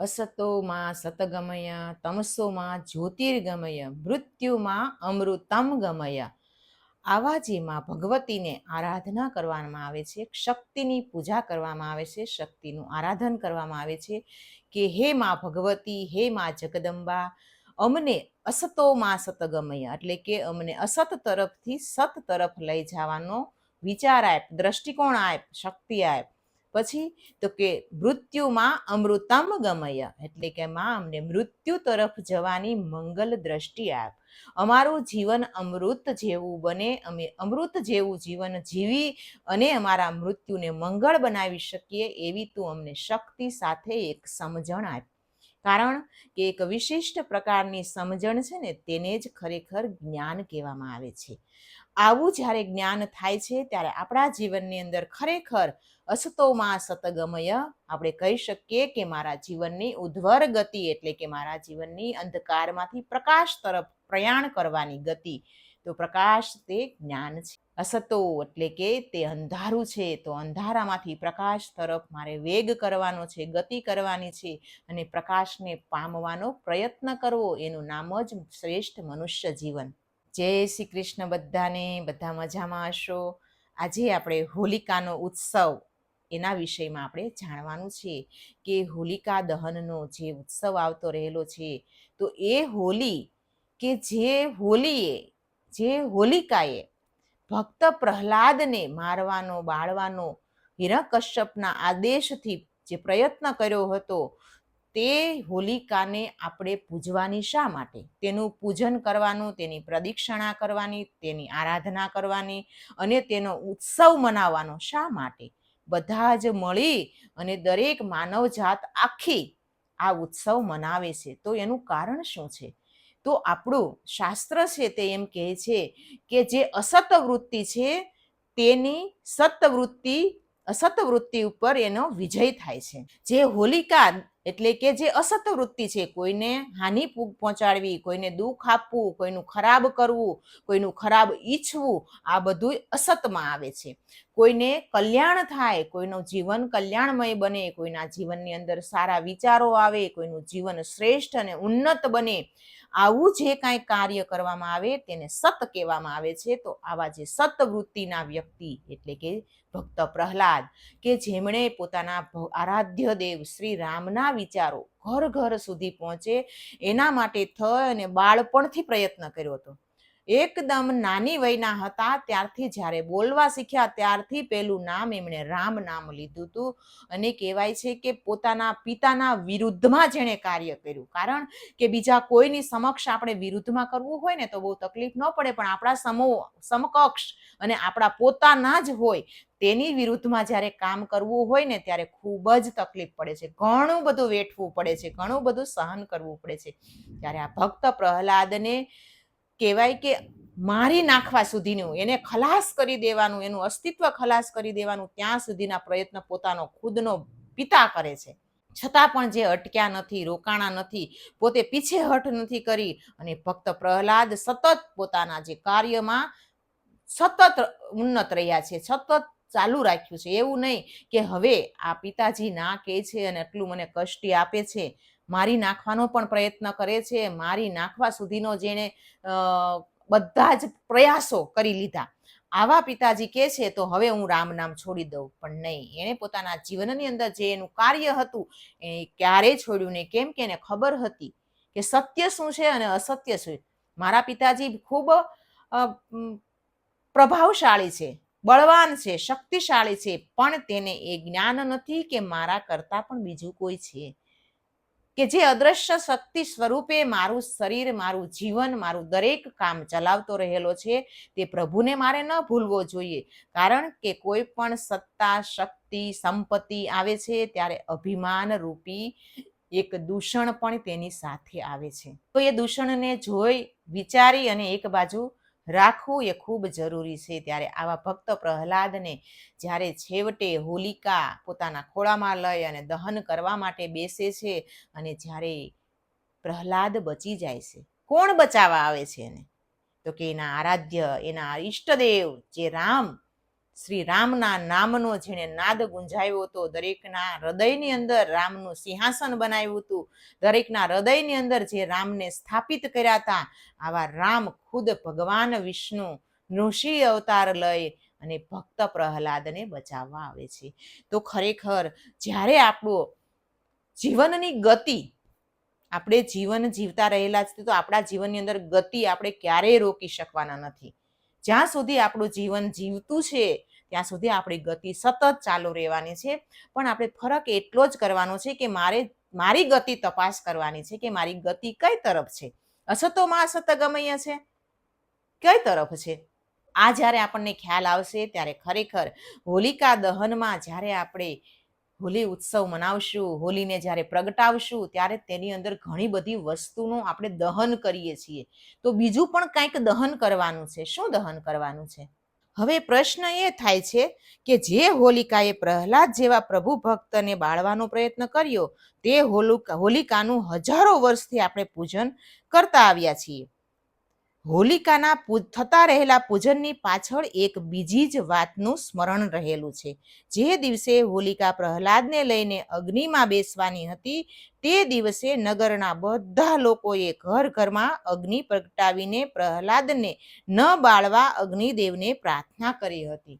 અસતોમાં સતગમય તમસોમાં જ્યોતિર્ગમય મૃત્યુમાં અમૃતમ ગમય. આવા જેમાં ભગવતીને આરાધના કરવામાં આવે છે, શક્તિની પૂજા કરવામાં આવે છે, શક્તિનું આરાધન કરવામાં આવે છે કે હે માં ભગવતી, હે માં જગદંબા, અમને અસતોમાં સતગમય એટલે કે અમને અસત તરફથી સત તરફ લઈ જવાનો વિચાર આપ, દ્રષ્ટિકોણ આપ, શક્તિ આપ. પછી તો કે મૃત્યુમાં અમૃતમ ગમય, એટલે કે માં અમને મૃત્યુ તરફ જવાની મંગલ દ્રષ્ટિ આપ. અમારું જીવન અમૃત જેવું બને, અમે અમૃત જેવું જીવન જીવી અને અમારા મૃત્યુને મંગળ બનાવી શકીએ એવી તું અમને શક્તિ સાથે એક સમજણ આપ. કારણ કે એક વિશિષ્ટ પ્રકારની સમજણ છે ને, તેને જ ખરેખર જ્ઞાન કહેવામાં આવે છે. આવું જ્યારે જ્ઞાન થાય છે, ત્યારે આપણા જીવનની અંદર ખરેખર અસતોમાં સતગમય, આપણે કહી શકીએ કે મારા જીવનની ઉદ્ધવર ગતિ એટલે કે મારા જીવનની અંધકારમાંથી પ્રકાશ તરફ પ્રયાણ કરવાની ગતિ. તો પ્રકાશ તે જ્ઞાન છે. અસતો એટલે કે તે અંધારું છે, તો અંધારામાંથી પ્રકાશ તરફ મારે વેગ કરવાનો છે, ગતિ કરવાની છે અને પ્રકાશને પામવાનો પ્રયત્ન કરવો, એનું નામ જ શ્રેષ્ઠ મનુષ્ય જીવન. જય શ્રી કૃષ્ણ બધાને, બધા મજામાં હશો? આજે આપણે હોલિકાનો ઉત્સવ એના વિષયમાં આપણે જાણવાનું છે કે હોલિકા દહનનો જે ઉત્સવ આવતો રહેલો છે, તો એ હોલી કે જે હોલીએ, જે હોલિકાએ ભક્ત પ્રહલાદને મારવાનો, બાળવાનો હિરકશ્યપના આદેશથી જે પ્રયત્ન કર્યો હતો, તે હોલિકાને આપણે પૂજવાની શા માટે? તેનું પૂજન કરવાનું, તેની પ્રદિક્ષણા કરવાની, તેની આરાધના કરવાની અને તેનો ઉત્સવ મનાવવાનો શા માટે? બધા જ મળી અને દરેક માનવજાત આખી આ ઉત્સવ મનાવે છે. તો એનું કારણ શું છે? તો આપણું શાસ્ત્ર છે તે એમ કહે છે કે જે અસત વૃત્તિ છે તેની સતવૃત્તિ અસત વૃત્તિ ઉપર એનો વિજય થાય છે. જે હોલિકા એટલે કે જે અસત વૃત્તિ છે, કોઈને હાનિ પહોંચાડવી, કોઈને દુઃખ આપવું, કોઈનું ખરાબ કરવું, કોઈનું ખરાબ ઈચ્છવું, આ બધું અસતમાં આવે છે. કોઈને કલ્યાણ થાય, કોઈનું જીવન કલ્યાણમય બને, કોઈના જીવનની અંદર સારા વિચારો આવે, કોઈનું જીવન શ્રેષ્ઠ અને ઉન્નત બને, આવું જે કાંઈ કાર્ય કરવામાં આવે, તેને સત કહેવામાં આવે છે. તો આવા જે સત વૃત્તિના વ્યક્તિ, એટલે કે ભક્ત પ્રહલાદ, કે જેમણે પોતાના આરાધ્ય દેવ શ્રી રામના વિચારો ઘર ઘર સુધી પહોંચે. એના માટે થઈ અને બાળપણથી પ્રયત્ન કર્યો હતો. એકદમ નાની વયના હતા ત્યારથી જ્યારે બોલવા શીખ્યા ત્યારથી પહેલું નામ એમણે રામ નામ લીધું હતું અને કહેવાય છે કે પોતાના પિતાના વિરુદ્ધમાં જેણે કાર્ય કર્યું. કારણ કે બીજા કોઈની સમક્ષ આપણે વિરુદ્ધમાં કરવું હોય ને તો બહુ તકલીફ ન પડે, પણ આપણા સમો સમકક્ષ અને આપણા પોતાના જ હોય તેની વિરુદ્ધમાં જ્યારે કામ કરવું હોય ને, ત્યારે ખૂબ જ તકલીફ પડે છે. ઘણું બધું વેઠવું પડે છે, ઘણું બધું સહન કરવું પડે છે. ત્યારે આ ભક્ત પ્રહલાદને કહેવાય કે મારી નાખવા સુધીનું, એને ખલાસ કરી દેવાનું, એનું અસ્તિત્વ ખલાસ કરી દેવાનું, ત્યાં સુધીના પ્રયત્ન પોતાનો ખુદનો પિતા કરે છે. છતાં પણ જે અટક્યા નથી, રોકાણા નથી, પોતે પીછેહટ નથી કરી અને ભક્ત પ્રહલાદ સતત પોતાના જે કાર્યમાં સતત ઉન્નત રહ્યા છે, સતત ચાલુ રાખ્યું છે. એવું નહીં કે હવે આ પિતાજી ના કહે છે અને એટલું મને કષ્ટી આપે છે. મારી નાખવાનો પણ પ્રયત્ન કરે છે. મારી નાખવા સુધીનો જેણે બધા જ પ્રયાસો કરી લીધા. આવા પિતાજી કે છે તો હવે હું રામ નામ છોડી દઉં. પણ નહીં. એણે પોતાના જીવનની અંદર જે એનું કાર્ય હતું, એ ક્યારેય છોડ્યું નહીં? કેમ કે એને ખબર હતી કે સત્ય શું છે અને અસત્ય શું મારા પિતાજી ખૂબ પ્રભાવશાળી છે. બળવાન છે, શક્તિશાળી છે, પણ તેને એ જ્ઞાન નથી કે મારા કરતા પણ બીજું કોઈ છે. કે જે અદ્રશ્ય શક્તિ સ્વરૂપે મારું શરીર, મારું જીવન, મારું દરેક કામ ચલાવતો રહેલો છે, તે પ્રભુને મારે ન ભૂલવો જોઈએ. કારણ કે કોઈ પણ સત્તા, શક્તિ, સંપત્તિ આવે છે, ત્યારે અભિમાન રૂપી એક દૂષણ પણ તેની સાથે આવે છે. તો એ દૂષણને જોઈ, વિચારી અને એક બાજુ રાખવું એ ખૂબ જરૂરી છે. ત્યારે આવા ભક્ત પ્રહલાદને જ્યારે છેવટે હોલિકા પોતાના ખોળામાં લઈ અને દહન કરવા માટે બેસે છે અને જ્યારે પ્રહલાદ બચી જાય છે, કોણ બચાવવા આવે છે એને? તો કે એના આરાધ્ય, એના ઈષ્ટદેવ જે રામ શ્રી રામના નામનો જેણે નાદ ગુંજાવ્યો હતો, દરેકના હૃદયની અંદર રામનું સિંહાસન બનાવ્યું હતું. દરેકના હૃદયની અંદર જે રામને સ્થાપિત કર્યા હતા, આવા રામ ખુદ ભગવાન વિષ્ણુ ઋષિ અવતાર લઈ અને ભક્ત પ્રહલાદને બચાવવા આવે છે. તો ખરેખર જ્યારે આપણો જીવનની ગતિ, આપણે જીવન જીવતા રહેલા છે, તો આપણા જીવનની અંદર ગતિ આપણે ક્યારેય રોકી શકવાના નથી. જ્યાં સુધી આપણું જીવન જીવતું છે, ત્યાં સુધી આપણી ગતિ સતત ચાલુ રહેવાની છે. પણ આપણે ફરક એટલો જ કરવાનો છે કે મારે, મારી ગતિ તપાસ કરવાની છે કે મારી ગતિ કઈ તરફ છે? અસતોમાં અસત ગમય છે? કઈ તરફ છે? આ જ્યારે આપણને ખ્યાલ આવશે ત્યારે ખરેખર હોલિકા દહનમાં જ્યારે આપણે હોલી ઉત્સવ મનાવશું, હોલીને જ્યારે પ્રગટાવશું, ત્યારે તેની અંદર ઘણી બધી વસ્તુનું આપણે દહન કરીએ છીએ. તો બીજું પણ કંઈક દહન કરવાનું છે. શું દહન કરવાનું છે? હવે પ્રશ્ન એ થાય છે કે જે હોલિકાએ પ્રહલાદ જેવા પ્રભુ ભક્તને બાળવાનો પ્રયત્ન કર્યો, તે હોલુકા, હોલિકાનું હજારો વર્ષથી આપણે પૂજન કરતા આવ્યા છીએ. હોલિકાના થતા રહેલા પૂજનની પાછળ એક બીજી જ વાતનું સ્મરણ રહેલું છે. જે દિવસે હોલિકા પ્રહલાદને લઈને અગ્નિમાં બેસવાની હતી, તે દિવસે નગરના બધા લોકોએ ઘર ઘરમાં અગ્નિ પ્રગટાવીને પ્રહલાદને ન બાળવા અગ્નિદેવને પ્રાર્થના કરી હતી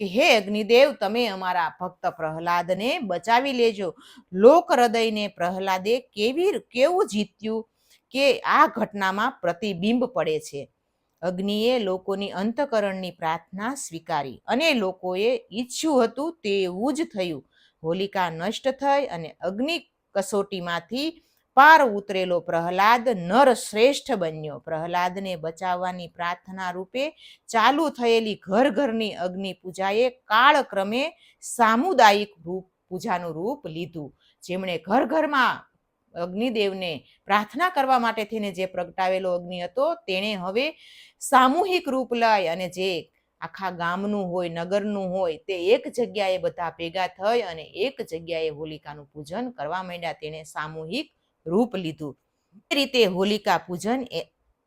કે, હે અગ્નિદેવ, તમે અમારા ભક્ત પ્રહલાદને બચાવી લેજો. લોક હૃદયને પ્રહલાદે કેવી, કેવું જીત્યું? કે આ ઘટનામાં પ્રતિબિંબ પડે છે. અગ્નિએ લોકોની અંતકરણની પ્રાર્થના સ્વીકારી અને લોકોએ ઈચ્છ્યું હતું તેવું જ થયું. હોલિકા નષ્ટ થઈ અને અગ્નિ કસોટીમાંથી પાર ઉતરેલો પ્રહલાદ નર શ્રેષ્ઠ બન્યો. પ્રહલાદને બચાવવાની પ્રાર્થના રૂપે ચાલુ થયેલી ઘર ઘરની અગ્નિ પૂજાએ કાળક્રમે સામુદાયિક રૂપ પૂજાનું રૂપ લીધું. જેમણે ઘર ઘરમાં અગ્નિદેવને પ્રાર્થના કરવા માટે થઈને જે પ્રગટાવેલો અગ્નિ હતો, તેણે હવે સામૂહિક રૂપ લઈ અને જે આખા ગામનું હોય, નગરનું હોય, તે એક જગ્યાએ બધા ભેગા થઈ અને એક જગ્યાએ હોલિકાનું પૂજન કરવા માંડ્યા. તેણે સામૂહિક રૂપ લીધું. એ રીતે હોલિકા પૂજન એ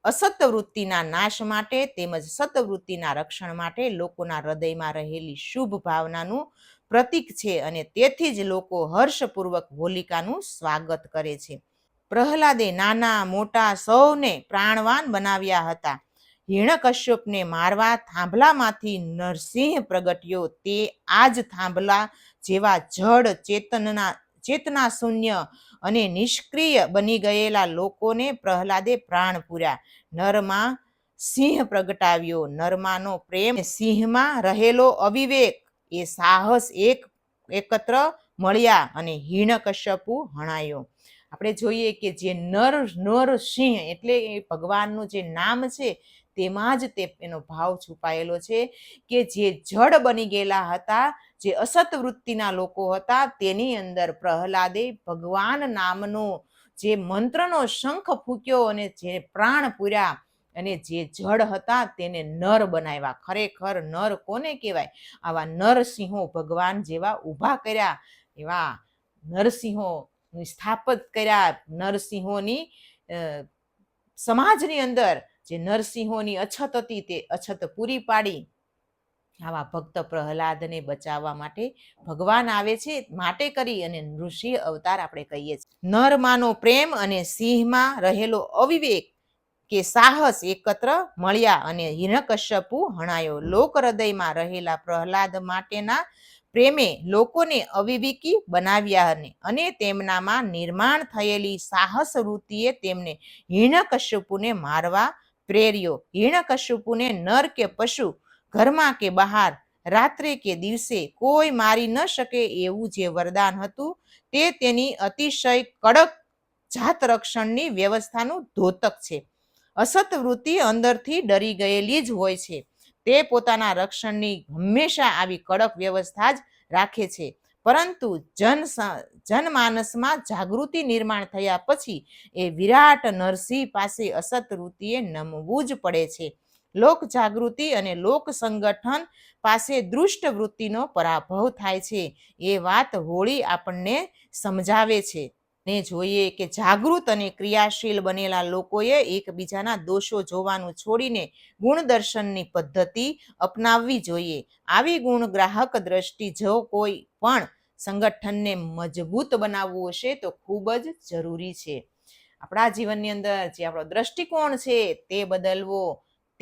અસત વૃત્તિના નાશ માટે તેમજ સતવૃત્તિના રક્ષણ માટે લોકોના હૃદયમાં રહેલી શુભ ભાવનાનું પ્રતીક છે અને તેથી જ લોકો હર્ષપૂર્વક હોલિકાનું સ્વાગત કરે છે. પ્રહલાદે નાના મોટા સૌને પ્રાણવાન બનાવ્યા હતા. હિરણકશ્યપને મારવા થાંભલામાંથી નરસિંહ પ્રગટ્યો. તે આ જ થાંભલા જેવા જડ ચેતનના ચેતના શૂન્ય અને નિષ્ક્રિય બની ગયેલા લોકોને પ્રહલાદે પ્રાણ પૂર્યા. નરમાં સિંહ પ્રગટાવ્યો. નરમાનો પ્રેમ સિંહમાં રહેલો અવિવેક એ સાહસ એક એકત્ર મળ્યા અને હિરણકશ્યપુ હણાયો. આપણે જોઈએ કે જે નર નર સિંહ એટલે એ ભગવાનનું જે નામ છે, તેમાં જ તે એનો ભાવ છુપાયેલો છે કે જે જડ બની ગયેલા હતા, જે અસત વૃત્તિના લોકો હતા, તેની અંદર પ્રહલાદે ભગવાન નામનો જે મંત્રનો શંખ ફૂક્યો અને જે પ્રાણ પૂર્યા અને જે જળ હતા તેને નર બનાવ્યા. ખરેખર નર કોને કહેવાય? આવા નરસિંહો ભગવાન જેવા ઊભા કર્યા, એવા નરસિંહો સ્થાપિત કર્યા. નરસિંહોની સમાજની અંદર જે નરસિંહોની અછત હતી તે અછત પૂરી પાડી. આવા ભક્ત પ્રહલાદને બચાવવા માટે ભગવાન આવે છે, માટે કરી અને ઋષિ અવતાર આપણે કહીએ છીએ. નરમાનો પ્રેમ અને સિંહમાં રહેલો અવિવેક કે સાહસ એકત્ર મળ્યા અને હિરણકશ્યપુ હણાયો. લોક હૃદયમાં રહેલા પ્રહલાદ માટેના પ્રેમે લોકોને અવિવેકી બનાવ્યા અને અને તેમનામાં નિર્માણ થયેલી સાહસ વૃત્તિએ તેમને હિરણકશ્યપુને મારવા પ્રેર્યો. હિરણકશ્યપુને નર કે પશુ ઘરમાં કે બહાર રાત્રે કે દિવસે કોઈ મારી ન શકે એવું જે વરદાન હતું તે તેની અતિશય કડક જાત રક્ષણની વ્યવસ્થાનું ધોતક છે. અસત વૃત્તિ અંદરથી ડરી ગયેલી જ હોય છે. તે પોતાના રક્ષણની હંમેશા આવી કડક વ્યવસ્થા જ રાખે છે. પરંતુ જન જનમાનસમાં જાગૃતિ નિર્માણ થયા પછી એ વિરાટ નરસિંહ પાસે અસત વૃત્તિએ નમવું જ પડે છે. લોક જાગૃતિ અને લોક સંગઠન પાસે દૃષ્ટ વૃત્તિનો પરાભવ થાય છે. એ વાત હોળી આપણને સમજાવે છે. ને જોઈએ કે જાગૃત અને ક્રિયાશીલ બનેલા લોકોએ એકબીજાના દોષો જોવાનું છોડીને ગુણદર્શનની પદ્ધતિ અપનાવવી જોઈએ. આવી ગુણ ગ્રાહક દ્રષ્ટિ જો કોઈ પણ સંગઠનને મજબૂત બનાવવું હશે તો ખૂબ જ જરૂરી છે. આપણા જીવનની અંદર જે આપણો દ્રષ્ટિકોણ છે તે બદલવો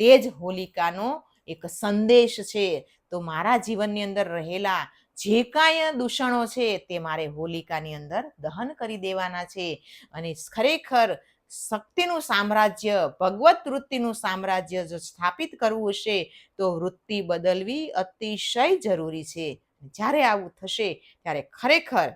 તે જ હોલિકાનો એક સંદેશ છે. તો મારા જીવનની અંદર રહેલા જે કાંઈ દૂષણો છે તે મારે હોલિકાની અંદર દહન કરી દેવાના છે. અને ખરેખર શક્તિનું સામ્રાજ્ય, ભગવત વૃત્તિનું સામ્રાજ્ય જો સ્થાપિત કરવું હશે, તો વૃત્તિ બદલવી અતિશય જરૂરી છે. જ્યારે આવું થશે, ત્યારે ખરેખર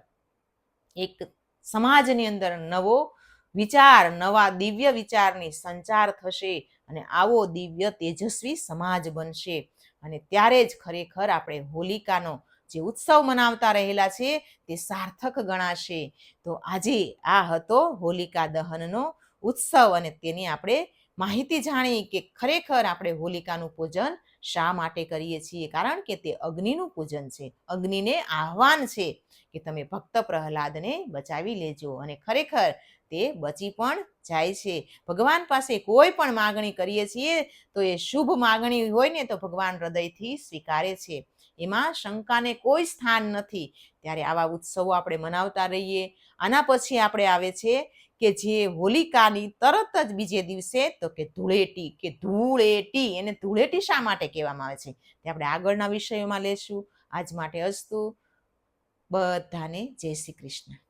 એક સમાજની અંદર નવો વિચાર, નવા દિવ્ય વિચારની સંચાર થશે અને આવો દિવ્ય તેજસ્વી સમાજ બનશે. અને ત્યારે જ ખરેખર આપણે હોલિકાનો જે ઉત્સવ મનાવતા રહેલા છે તે સાર્થક ગણાશે. તો આજે આ હતો હોલિકા દહનનો ઉત્સવ અને તેની આપણે માહિતી જાણી કે ખરેખર આપણે હોલિકાનું પૂજન શા માટે કરીએ છીએ? કારણ કે તે અગ્નિનું પૂજન છે. અગ્નિને આહવાન છે કે તમે ભક્ત પ્રહલાદને બચાવી લેજો અને ખરેખર તે બચી પણ જાય છે. ભગવાન પાસે કોઈ પણ માગણી કરીએ છીએ તો એ શુભ માગણી હોય ને તો ભગવાન હૃદયથી સ્વીકારે છે. એમાં શંકાને કોઈ સ્થાન નથી. ત્યારે આવા ઉત્સવો આપણે મનાવતા રહીએ. આના પછી આપણે આવે છે કે જે હોલિકાની તરત જ બીજે દિવસે તો કે ધૂળેટી કે ધૂળેટી, એને ધૂળેટી શા માટે કહેવામાં આવે છે? તે આપણે આગળના વિષયોમાં લેશું. આજ માટે અસ્તુ. બધાને જય શ્રી કૃષ્ણ.